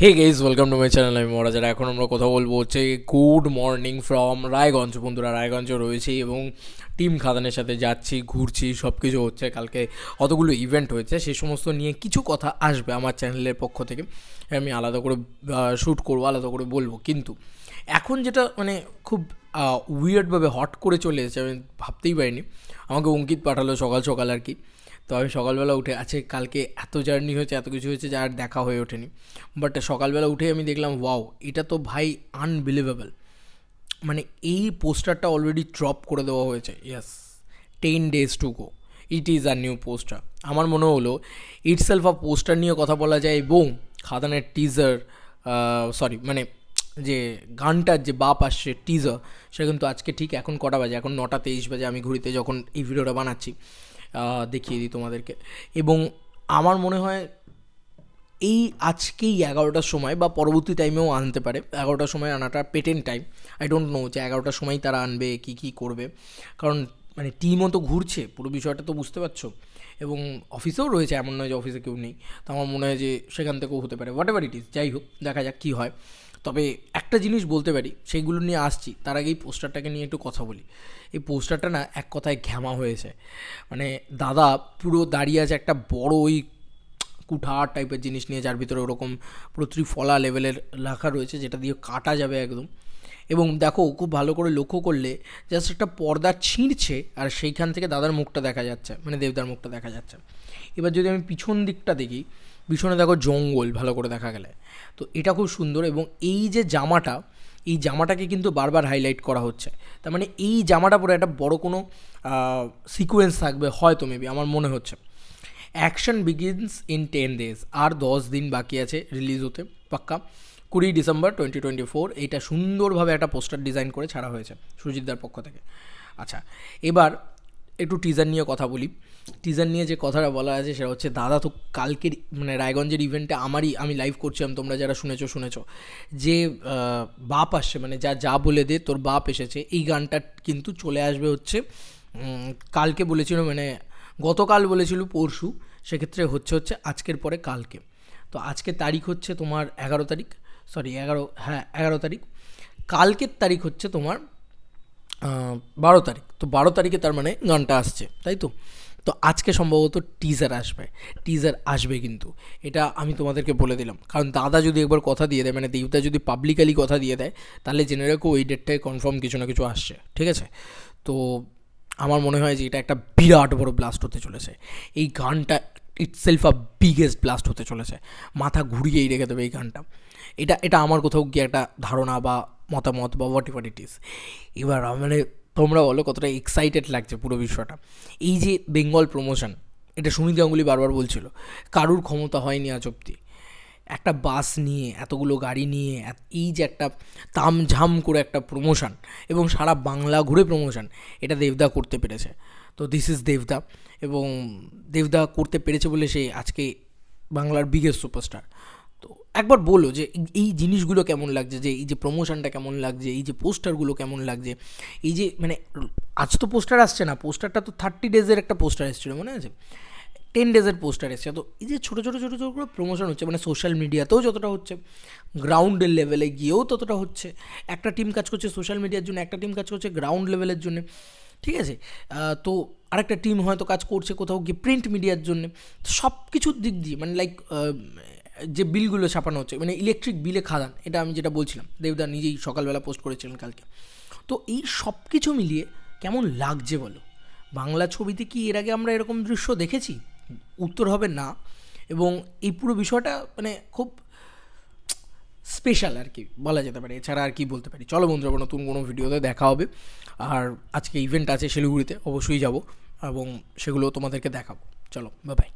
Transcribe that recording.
Hey guys welcome to my channel আমি মহারাজার এখন আমরা কথা বলব হচ্ছে গুড মর্নিং ফ্রম রায়গঞ্জ। বন্ধুরা রায়গঞ্জে রয়েছি এবং টিম খাদানের সাথে যাচ্ছি, ঘুরছি সব কিছু হচ্ছে। কালকে অতগুলো ইভেন্ট হয়েছে সেই সমস্ত নিয়ে কিছু কথা আসবে আমার চ্যানেলের পক্ষ থেকে। আমি আলাদা করে শ্যুট করব, আলাদা করে বলব। কিন্তু এখন যেটা মানে খুব উইয়ার্ডভাবে হট করে চলে এসেছে, আমি ভাবতেই পারিনি। আমাকে অঙ্কিত পাঠালো সকাল সকাল আর কি। তো আমি সকালবেলা উঠে আছে কালকে এত জার্নি হয়েছে, এত কিছু হয়েছে যা আর দেখা হয়ে ওঠেনি। বাট সকালবেলা উঠে আমি দেখলাম ওয়াও এটা তো ভাই আনবিলিভেবল মানে এই পোস্টারটা অলরেডি ড্রপ করে দেওয়া হয়েছে। Yes ten days to go it is R new poster আমার মনে হলো ইটসেলফ আ পোস্টার নিয়ে কথা বলা যায় এবং খাদানের টিজার সরি মানে যে গানটার যে বাপ আসছে টিজার সেটা কিন্তু আজকে ঠিক এখন কটা বাজে? এখন নটা তেইশ বাজে, আমি ঘুরিতে যখন এই ভিডিওটা বানাচ্ছি। দেখিয়ে দিই তোমাদেরকে। এবং আমার মনে হয় এই আজকেই এগারোটার সময় বা পরবর্তী টাইমেও আনতে পারে। এগারোটার সময় আনাটা patent time I don't know যে এগারোটার সময় তারা আনবে, কি কি করবে। কারণ মানে টিমও তো ঘুরছে, পুরো বিষয়টা তো বুঝতে পারছ। এবং অফিসেও রয়েছে, এমন নয় যে অফিসে কেউ নেই। তো আমার মনে হয় যে সেখান থেকেও হতে পারে হোয়াট এভার ইট ইজ যাই হোক, দেখা যাক কী হয়। তবে একটা জিনিস বলতে পারি সেইগুলো নিয়ে আসছি, তার আগে এই পোস্টারটাকে নিয়ে একটু কথা বলি। এই পোস্টারটা না এক কথায় ঘ্যামা হয়েছে। মানে দাদা পুরো দাঁড়িয়ে আছে একটা বড় ওই কুঠার টাইপের জিনিস নিয়ে, যার ভিতরে ওরকম পুরো ত্রিফলা লেভেলের লেখা রয়েছে, যেটা দিয়ে কাটা যাবে একদম। এবং দেখো, খুব ভালো করে লক্ষ্য করলে জাস্ট একটা পর্দা ছিঁড়ছে আর সেইখান থেকে দাদার মুখটা দেখা যাচ্ছে মানে দেবদার মুখটা দেখা যাচ্ছে। এবার যদি আমি পিছন দিকটা দেখি, পিছনে দেখো জঙ্গল ভালো করে দেখা গেলে। তো এটা খুব সুন্দর এবং এই যে জামাটা, এই জামাটাকে কিন্তু বারবার হাইলাইট করা হচ্ছে। তার মানে এই জামাটা পরে একটা বড় কোনো সিকোয়েন্স থাকবে হয়তো মেবি আমার মনে হচ্ছে। Action begins in ten days আর দশ দিন বাকি আছে রিলিজ হতে, পাক্কা। কুড়ি ডিসেম্বর টোয়েন্টি টোয়েন্টি ফোর এইটা সুন্দরভাবে একটা পোস্টার ডিজাইন করে ছাড়া হয়েছে সুজিতদার পক্ষ থেকে। আচ্ছা এবার একটু টিজার নিয়ে কথা বলি। টিজার নিয়ে যে কথাটা বলা আছে সেটা হচ্ছে, দাদা তো কালকের মানে রায়গঞ্জের ইভেন্টে আমারই, আমি লাইভ করছিলাম তোমরা যারা শুনেছো শুনেছো। যে বাপ আসছে মানে যা যা বলে দে, তোর বাপ এসেছে, এই গানটা কিন্তু চলে আসবে হচ্ছে কালকে বলেছিল মানে গতকাল বলেছিল পরশু, সেক্ষেত্রে হচ্ছে হচ্ছে আজকের পরে কালকে। তো আজকের তারিখ হচ্ছে তোমার এগারো তারিখ সরি, এগারো হ্যাঁ এগারো তারিখ। কালকের তারিখ হচ্ছে তোমার বারো তারিখ। তো বারো তারিখে তার মানে গানটা আসছে, তাই তো? তো আজকে সম্ভবত টিজার আসবে টিজার আসবে কিন্তু। এটা আমি তোমাদেরকে বলে দিলাম। কারণ দাদা যদি একবার কথা দিয়ে দেয় মানে দেবদা যদি পাবলিকালি কথা দিয়ে দেয়, তাহলে জেনে রাখো ওই ডেটটায় কনফার্ম কিছু না কিছু আসছে, ঠিক আছে? তো আমার মনে হয় যে এটা একটা বিরাট বড় ব্লাস্ট হতে চলেছে। এই গানটা ইটসেলফ আ বিগেস্ট ব্লাস্ট হতে চলেছে। মাথা ঘুরিয়েই রেখে দেবে এই গানটা। এটা এটা আমার কোথাও গিয়ে একটা ধারণা বা মতামত বা হোয়াট এভার ইট ইস এবার মানে তোমরা বলো কতটা এক্সাইটেড লাগছে পুরো বিষয়টা। এই যে বেঙ্গল প্রমোশন এটা সুমিত গাঙ্গুলি বারবার বলছিল, কারুর ক্ষমতা হয়নি আজ অব্দি। একটা বাস নিয়ে, এতগুলো গাড়ি নিয়ে এই যে একটা তামঝাম করে একটা প্রমোশন এবং সারা বাংলা ঘুরে প্রমোশন এটা দেবদা করতে পেরেছে। তো দিস ইজ দেবদা এবং দেবদা করতে পেরেছে বলে সে আজকে বাংলার বিগেস্ট সুপারস্টার তো একবার বলো যে এই- জিনিসগুলো কেমন লাগছে, যে এই যে প্রমোশনটা কেমন লাগছে, এই যে পোস্টারগুলো কেমন লাগছে, এই যে মানে আজ তো পোস্টার আসছে না পোস্টারটা তো থার্টি ডেজের একটা পোস্টার এসেছিল, মনে আছে? টেন ডেজের পোস্টার এসেছে। তো এই যে ছোটো ছোটো ছোটো ছোটো করে প্রমোশন হচ্ছে মানে সোশ্যাল মিডিয়াতেও যতটা হচ্ছে গ্রাউন্ডের লেভেলে গিয়েও ততটা হচ্ছে। একটা টিম কাজ করছে সোশ্যাল মিডিয়ার জন্য, একটা টিম কাজ করছে গ্রাউন্ড লেভেলের জন্য। ঠিক আছে? তো আরেকটা টিম হয়তো কাজ করছে কোথাও গিয়ে প্রিন্ট মিডিয়ার জন্য। সব কিছুর দিক দিয়ে মানে লাইক যে বিলগুলো ছাপানো হচ্ছে মানে ইলেকট্রিক বিলে খাদান, এটা আমি যেটা বলছিলাম, দেবদা নিজেই সকালবেলা পোস্ট করেছিলেন কালকে। তো এই সব কিছু মিলিয়ে কেমন লাগছে বলো? বাংলা ছবিতে কি এর আগে আমরা এরকম দৃশ্য দেখেছি? উত্তর হবে না। এবং এই পুরো বিষয়টা মানে খুব স্পেশাল আর কি, বলা যেতে পারে। এছাড়া আর কি বলতে পারি। চলো বন্ধুরা নতুন কোনো ভিডিওতে দেখা হবে। আর আজকে ইভেন্ট আছে শিলিগুড়িতে, অবশ্যই যাব এবং সেগুলো তোমাদেরকে দেখাবো। চলো বাই